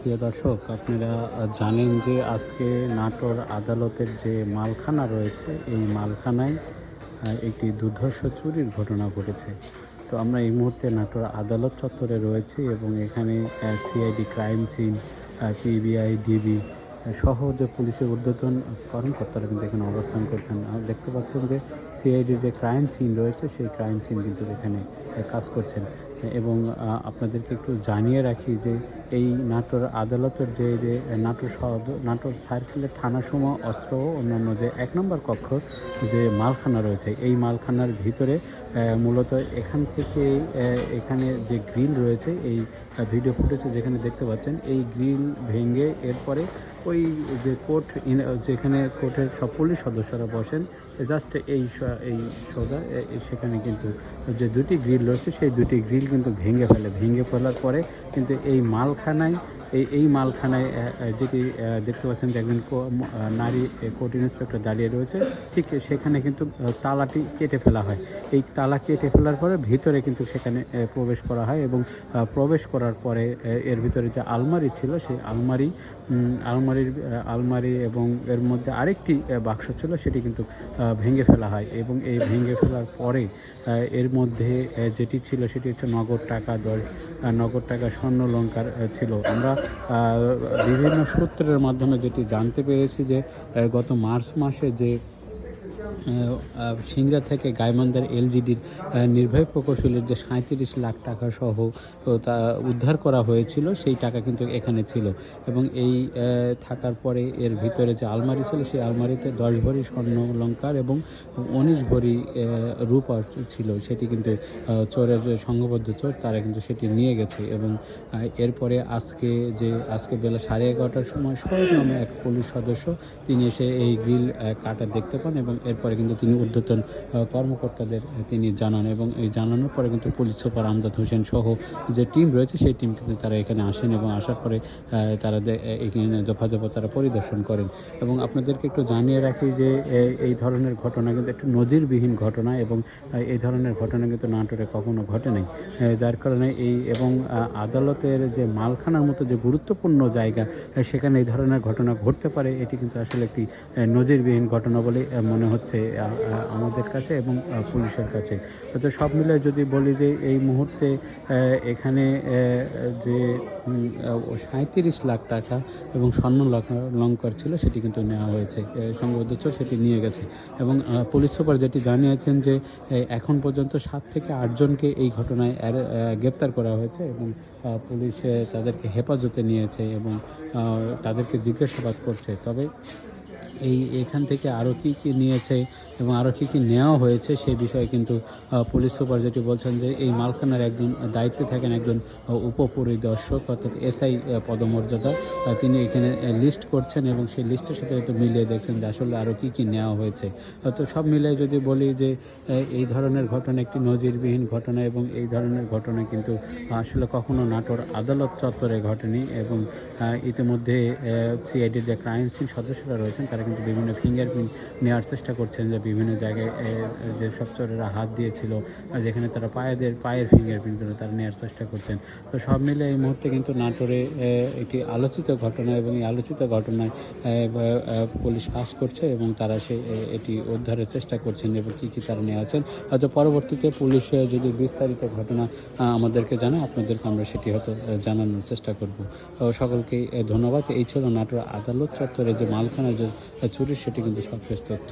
প্রিয় দর্শক, আপনারা জানেন যে আজকে নাটোর আদালতের যে মালখানা রয়েছে, এই মালখানায় একটি দুর্ধর্ষ চুরির ঘটনা ঘটেছে। তো আমরা এই মুহূর্তে নাটোর আদালত চত্বরে রয়েছি এবং এখানে CID crime scene PBI DB সহ যে পুলিশের ঊর্ধ্বতন কর্মকর্তারা কিন্তু এখানে অবস্থান করছেন। দেখতে পাচ্ছেন যে সিআইডি যে ক্রাইম সিন রয়েছে, সেই ক্রাইম সিন কিন্তু এখানে কাজ করছেন। এবং আপনাদেরকে একটু জানিয়ে রাখি যে এই নাটোর আদালতের যে যে নাটোর সদর নাটোর সার্কেলের থানাসমূহ, অস্ত্র অন্যান্য যে এক নম্বর কক্ষ যে মালখানা রয়েছে, এই মালখানার ভিতরে মূলত এখান থেকে এখানে যে গ্রিল রয়েছে, এই ভিডিও ফুটেজে যেখানে দেখতে পাচ্ছেন, এই গ্রিল ভেঙে এরপরে ওই যে কোর্ট যেখানে কোর্টের সব পুলিশ সদস্যরা বসেন, জাস্ট এই এই সোজা সেখানে কিন্তু যে দুটি গ্রিল রয়েছে, সেই দুটি গ্রিল কিন্তু ভেঙে ফেলে। ভেঙে ফেলার পরে কিন্তু এই মালখানায় এই এই মালখানায় যেটি দেখতে পাচ্ছেন যে একজন নারী কোর্ট ইন্সপেক্টর দাঁড়িয়ে রয়েছে। ঠিক সেখানে কিন্তু তালাটি কেটে ফেলা হয়। এই তালা কেটে ফেলার পরে ভিতরে কিন্তু সেখানে প্রবেশ করা হয় এবং প্রবেশ করার পরে এর ভিতরে যে আলমারি ছিল, সেই আলমারি আলমারির আলমারি এবং এর মধ্যে আরেকটি বাক্স ছিল, সেটি কিন্তু ভেঙে ফেলা হয় এবং এই ভেঙে ফেলার পরে এর মধ্যে যেটি ছিল, সেটি হচ্ছে নগদ টাকা, দশ নগদ টাকা, স্বর্ণ লঙ্কার ছিল। আমরা বিভিন্ন সূত্রের মাধ্যমে যেটি জানতে পেরেছি যে গত মার্চ মাসে যে সিংড়া থেকে গাইবান্ধার এলজিডির নির্বাহী প্রকৌশলীর যে সাঁত্রিশ লাখ টাকা সহ তা উদ্ধার করা হয়েছিল, সেই টাকা কিন্তু এখানে ছিল। এবং এই থাকার পরে এর ভিতরে যে আলমারি ছিল, সেই আলমারিতে দশ ভরি স্বর্ণ অলঙ্কার এবং উনিশ ভরি রূপ ছিল, সেটি কিন্তু চোরের যে সংঘবদ্ধ চোর, তারা কিন্তু সেটি নিয়ে গেছে। এবং এরপরে আজকে যে, আজকে বেলা সাড়ে এগারোটার সময় সোহেব নামে এক পুলিশ সদস্য, তিনি এসে এই গ্রিল কাটা দেখতে পান এবং এরপরে কিন্তু তিনি ঊর্ধ্বতন কর্মকর্তাদের তিনি জানান এবং এই জানানোর পরে কিন্তু পুলিশ সুপার আমজাদ হোসেন সহ যে টিম রয়েছে সেই টিম কিন্তু তারা এখানে আসেন এবং আসার পরে তারা এখানে দফা তারা পরিদর্শন করেন। এবং আপনাদেরকে একটু জানিয়ে রাখি যে এই ধরনের ঘটনা কিন্তু একটু নজিরবিহীন ঘটনা এবং এই ধরনের ঘটনা কিন্তু নাটোরে কখনো ঘটে নাই। যার কারণে এই এবং আদালতের যে মালখানার মতো যে গুরুত্বপূর্ণ জায়গা সেখানে এই ধরনের ঘটনা ঘটতে পারে, এটি কিন্তু আসলে একটি নজিরবিহীন ঘটনা বলে মনে হচ্ছে। আহ, আমাদের কাছে এবং পুলিশের কাছে। তো সব মিলে যদি বলি যে এই মুহূর্তে এখানে যে সাঁত্রিশ লাখ টাকা এবং স্বর্ণ লঙ্কার ছিল সেটি কিন্তু নেওয়া হয়েছে সংঘবদ্ধ সেটি নিয়ে গেছে। এবং পুলিশ সুপার যেটি জানিয়েছেন যে এখন পর্যন্ত সাত থেকে আটজনকে এই ঘটনায় গ্রেপ্তার করা হয়েছে এবং পুলিশ তাদেরকে হেফাজতে নিয়েছে এবং তাদেরকে জিজ্ঞাসাবাদ করছে। তবে এই এখান থেকে আরও কী কী নিয়েছে এবং আরও কী কী নেওয়া হয়েছে সেই বিষয়ে কিন্তু পুলিশ সুপার যেটি বলছেন যে এই মালখানার একজন দায়িত্বে থাকেন একজন উপপরিদর্শক অর্থাৎ এসআই পদমর্যাদা। তিনি এখানে লিস্ট করছেন এবং সেই লিস্টের সাথে হয়তো মিলিয়ে দেখছেন যে আসলে আরও কী কী নেওয়া হয়েছে। তো সব মিলিয়ে যদি বলি যে এই ধরনের ঘটনা একটি নজিরবিহীন ঘটনা এবং এই ধরনের ঘটনা কিন্তু আসলে কখনো নাটোর আদালত চত্বরে ঘটেনি এবং ইতিমধ্যে সিআইডির যে ক্রাইম সিন সদস্যরা রয়েছেন তারা কিন্তু বিভিন্ন ফিঙ্গারপ্রিন্ট নেওয়ার চেষ্টা করছেন যে বিভিন্ন জায়গায় যে সব চোরেরা হাত দিয়েছিল যেখানে তারা পায়েদের, পায়ের ফিঙ্গারপ্রিন্টগুলো তারা নেওয়ার চেষ্টা করছেন। তো সব মিলে এই মুহূর্তে কিন্তু নাটোরে একটি আলোচিত ঘটনা এবং এই আলোচিত ঘটনায় পুলিশ কাজ করছে এবং তারা সে এটি উদ্ধারের চেষ্টা করছেন এবং কী কী তারা নিয়ে আছেন। হয়তো পরবর্তীতে পুলিশ যদি বিস্তারিত ঘটনা আমাদেরকে জানায়, আপনাদেরকে আমরা সেটি হয়তো জানানোর চেষ্টা করব। সকলকে ধন্যবাদ। এই ছিল নাটোর আদালত চত্বরে যে মালখানা, যে চুরি সেটি কিন্তু সবশেষ তথ্য।